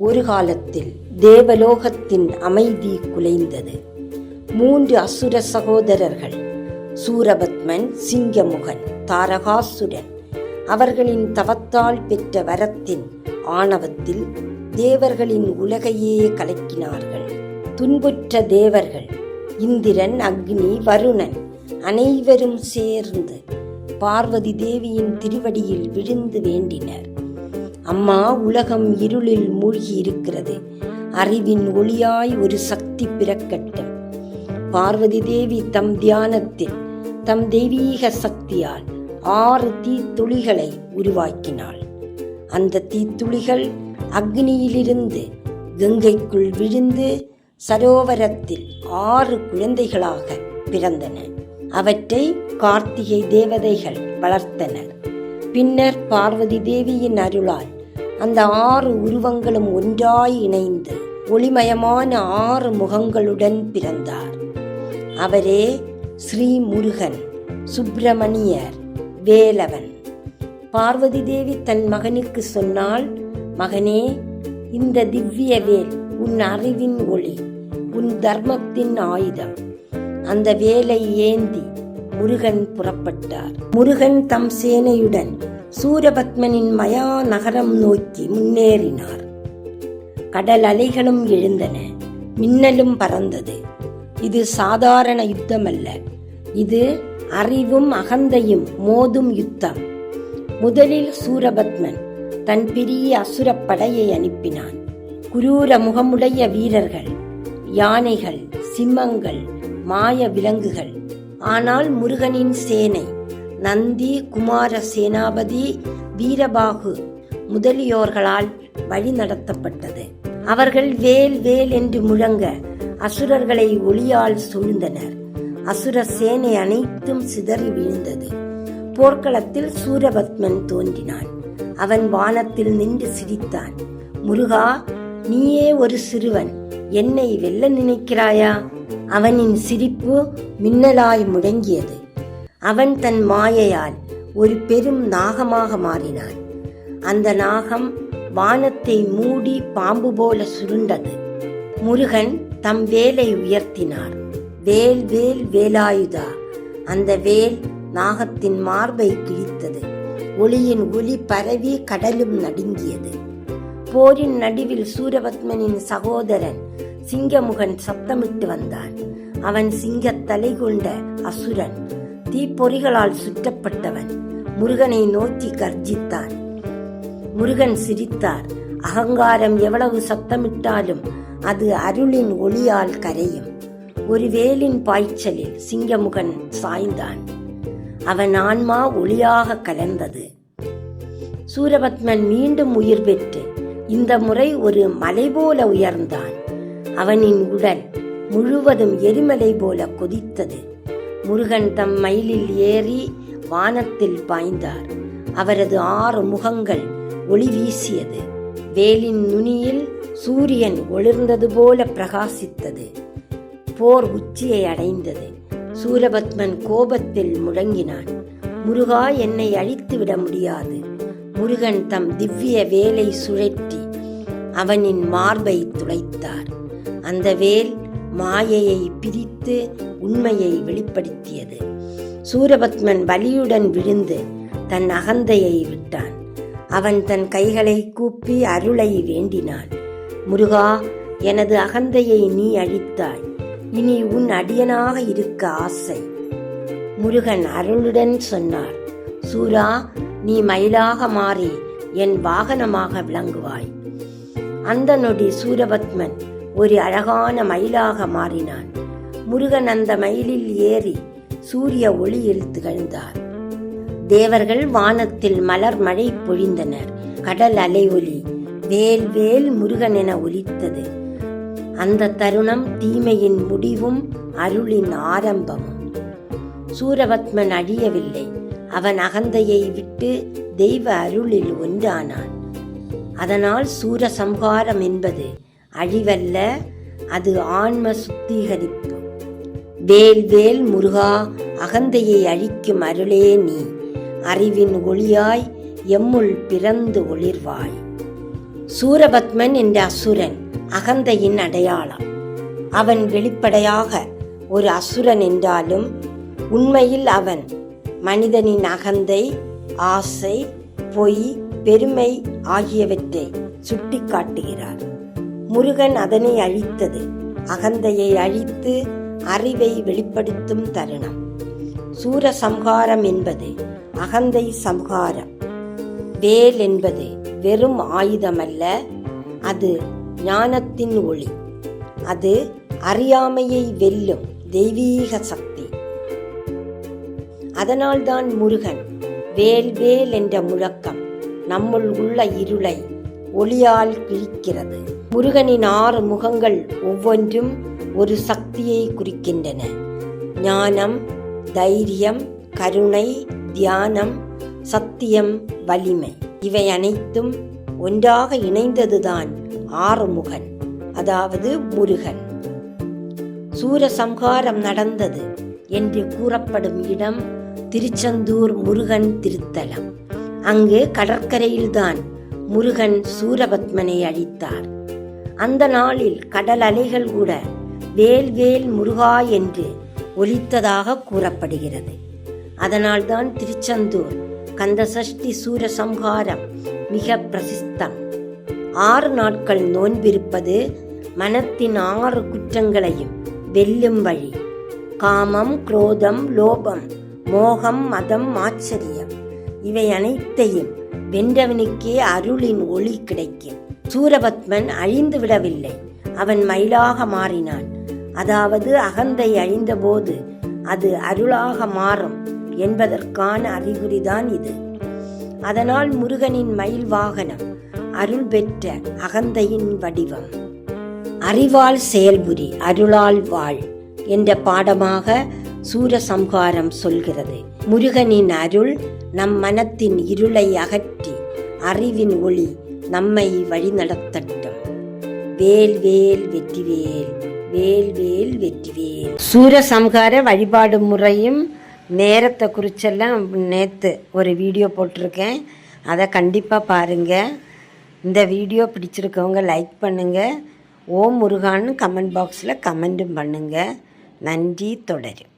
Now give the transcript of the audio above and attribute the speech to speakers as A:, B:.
A: ஒரு காலத்தில் தேவலோகத்தின் அமைதி குலைந்தது. மூன்று அசுர சகோதரர்கள் சூரபத்மன் சிங்கமுகன் தாரகாசுரன் அவர்களின் தவத்தால் பெற்ற வரத்தின் ஆணவத்தில் தேவர்களின் உலகையே கலக்கினார்கள். துன்புற்ற தேவர்கள் இந்திரன் அக்னி வருணன் அனைவரும் சேர்ந்து பார்வதி தேவியின் திருவடியில் விழுந்து வேண்டினர். அம்மா உலகம் இருளில் மூழ்கி இருக்கிறது அறிவின் ஒளியாய் ஒரு சக்தி பிறக்கட்டும். பார்வதி தேவி தம் தியானத்தில் தம் தெய்வீக சக்தியால் ஆறு தீத்துளிகளை உருவாக்கினாள். அந்த தீத்துளிகள் அக்னியிலிருந்து கங்கைக்குள் விழுந்து சரோவரத்தில் ஆறு குழந்தைகளாக பிறந்தன. அவற்றை கார்த்திகை தேவதைகள் வளர்த்தனர். பின்னர் பார்வதி தேவியின் அருளால் அந்த ஆறு உருவங்களும் ஒன்றாய் இணைந்து ஒளிமயமான ஆறு முகங்களுடன் பிறந்தார். அவரே ஸ்ரீ முருகன் சுப்பிரமணியர் வேலவன். பார்வதி தேவி தன் மகனுக்கு சொன்னால் மகனே இந்த திவ்ய வேல் உன் அறிவின் ஒளி உன் தர்மத்தின் ஆயுதம். அந்த வேலை ஏந்தி முருகன் புறப்பட்டார். முருகன் தம் சேனையுடன் சூரபத்மனின் மயா நகரம் நோக்கி முன்னேறினார். கடல் அலைகளும் எழுந்தன. மின்னலும் பறந்தது. இது சாதாரண யுத்தமல்ல. இது அறிவும் அகந்தையும் மோதும் யுத்தம். முதலில் சூரபத்மன் தன் பெரிய அசுரப் படையை அனுப்பினான். குரூர முகமுடைய வீரர்கள் யானைகள் சிம்மங்கள் மாய விலங்குகள் ஆனால் முருகனின் சேனை நந்தி குமார சேனாபதி வீரபாகு முதலியோர்களால் வழி நடத்தப்பட்டது. அவர்கள் வேல் வேல் என்று முழங்க அசுரர்களை ஒளியால் சூழ்ந்தனர். அசுர சேனை அனைத்தும் சிதறி விழுந்தது. போர்க்களத்தில் சூரபத்மன் தோன்றினான். அவன் வானத்தில் நின்று சிரித்தான். முருகா நீயே ஒரு சிறுவன். என்னை வெல்ல நினைக்கிறாயா? அவனின் சிரிப்பு மின்னலாய் முழங்கியது அவன் தன் மாயையால் ஒரு பெரும் நாகமாக மாறினான். அந்த நாகம் வானத்தை மூடி பாம்பு போல சுருண்டது. முருகன் தம் வேலை உயர்த்தினார். வேல் வேல் வேலாயுதா. அந்த வேல் நாகத்தின் மார்பை கிழித்தது. ஒளியின் ஒளி பரவி கடலும் நடுங்கியது. போரின் நடுவில் சூரபத்மனின் சகோதரன் சிங்கமுகன் சப்தமிட்டு வந்தான். அவன் சிங்கத் தலை கொண்ட அசுரன் தீப்பொறிகளால் சுற்றப்பட்டவன் முருகனை நோக்கி கர்ஜித்தான். முருகன் சிரித்தார். அகங்காரம் எவ்வளவு சத்தமிட்டாலும் அது அருளின் ஒளியால் கரையும். ஒரு வேலின் பாய்ச்சலில் சிங்கமுகன் சாய்ந்தான். அவன் ஆன்மா ஒளியாக கலந்தது. சூரபத்மன் மீண்டும் உயிர் பெற்று இந்த முறை ஒரு மலை போல உயர்ந்தான். அவனின் உடல் முழுவதும் எரிமலை போல கொதித்தது. முருகன் தம் மயிலில் ஏறி வானத்தில் பாய்ந்தார். அவரது ஆறு முகங்கள் ஒளி வீசியது. வேலின் நுனியில் சூரியன் ஒளிர்ந்தது போல பிரகாசித்தது. போர் உச்சியை அடைந்தது. சூரபத்மன் கோபத்தில் முழங்கினான். முருகா என்னை அழித்து விட முடியாது. முருகன் தம் திவ்ய வேலை சுழற்றி அவனின் மார்பை துளைத்தார். அந்த வேல் மாயையை பிரித்து உண்மையை வெளிப்படுத்தியது. சூரபத்மன் வலியுடன் விழுந்து தன் அகந்தையை விட்டான். அவன் தன் கைகளை கூப்பி அருளை வேண்டினான். முருகா எனது அகந்தையை நீ அழித்தாய். இனி உன் அடியனாக இருக்க ஆசை. முருகன் அருளுடன் சொன்னார். சூரா நீ மயிலாக மாறி என் வாகனமாக விளங்குவாய். அந்த நொடி சூரபத்மன் ஒரு அழகான மயிலாக மாறினான். முருகன் அந்த மயிலில் ஏறி சூரிய ஒளியில் திகழ்ந்தார். தேவர்கள் வானத்தில் மலர் மழை பொழிந்தனர். கடல் அலை ஒலி வேல் வேல் முருகன் என ஒலித்தது. அந்த தருணம் தீமையின் முடிவும் அருளின் ஆரம்பமும். சூரபத்மன் அழியவில்லை. அவன் அகந்தையை விட்டு தெய்வ அருளில் ஒன்றானான். அதனால் சூரசம்ஹாரம் என்பது அழிவல்ல அது ஆன்ம சுத்திகரிப்பு வேல் வேல் முருகா அகந்தையை அழிக்கும் அருளே நீ. அறிவின் ஒளியாய் எம்முள் பிறந்து ஒளிர்வாய். சூரபத்மன் என்ற அசுரன் அகந்தையின் அடையாளம். அவன் வெளிப்படையாக ஒரு அசுரன் என்றாலும் உண்மையில் அவன் மனிதனின் அகந்தை ஆசை பொய் பெருமை ஆகியவற்றை சுட்டிக்காட்டுகிறார். முருகன் அதனை அழித்தது. அகந்தையை அழித்து அறிவை வெளிப்படுத்தும் தருணம். சூர சம்ஹாரம் என்பது அகந்தை சம்ஹாரம். வேல் என்பது வெறும் ஆயுதமல்ல அது ஞானத்தின் ஒளி. அது அறியாமையை வெல்லும் தெய்வீக சக்தி. அதனால்தான் முருகன் வேல் வேல் என்ற முழக்கம் நம்முள் உள்ள இருளை ஒளியால் கிழிக்கிறது. முருகனின் ஆறு முகங்கள் ஒவ்வொன்றும் ஒரு சக்தியை குறிக்கின்றன. ஞானம் தைரியம் கருணை தியானம் சத்தியம் வலிமை. இவை அனைத்தும் ஒன்றாக இணைந்ததுதான் ஆறுமுகன் அதாவது முருகன். சூரசம்ஹாரம் நடந்தது என்று கூறப்படும் இடம் திருச்செந்தூர் முருகன் திருத்தலம். அங்கு கடற்கரையில்தான் முருகன் சூரபத்மனை அழித்தார். அந்த நாளில் கடல் அலைகள் கூட வேல் வேல் முருகா என்று ஒலித்ததாக கூறப்படுகிறது. அதனால்தான் திருச்செந்தூர் கந்தசஷ்டி சூரசம்ஹாரம் மிக பிரசித்தம். ஆறு நாட்கள் நோன்பிருப்பது மனத்தின் ஆறு குற்றங்களையும் வெல்லும் வழி. காமம் குரோதம் லோபம் மோகம் மதம் ஆச்சரியம் இவை அனைத்தையும் வென்றவனுக்கே அருளின் ஒளி கிடைக்கும். சூரபத்மன் அழிந்து விடவில்லை. அவன் மயிலாக மாறினான். அதாவது அகந்தை அழிந்தபோது அது அருளாக மாறும் என்பதற்கான அறிகுறிதான் இது. அதனால் முருகனின் மயில் வாகனம் அருள் பெற்ற அகந்தையின் வடிவம். அறிவால் செயல்புரி அருளால் வாழ் என்ற பாடமாக சூரசம்ஹாரம் சொல்கிறது. முருகனின் அருள் நம் மனத்தின் இருளை அகற்றி அறிவின் ஒளி நம்மை வழிநடத்தட்டும். வேல் வேல் வெற்றிவேல் வேல் வேல் வெற்றிவேல். சூரசம்ஹார வழிபாடு முறையும் நேரத்தை குறிச்செல்லாம் நேற்று ஒரு வீடியோ போட்டிருக்கேன். அதை கண்டிப்பாக பாருங்கள் இந்த வீடியோ பிடிச்சிருக்கவங்க லைக் பண்ணுங்கள் ஓம் முருகான்னு கமெண்ட் பாக்ஸில் கமெண்ட்டும் பண்ணுங்கள் நன்றி தொடரும்.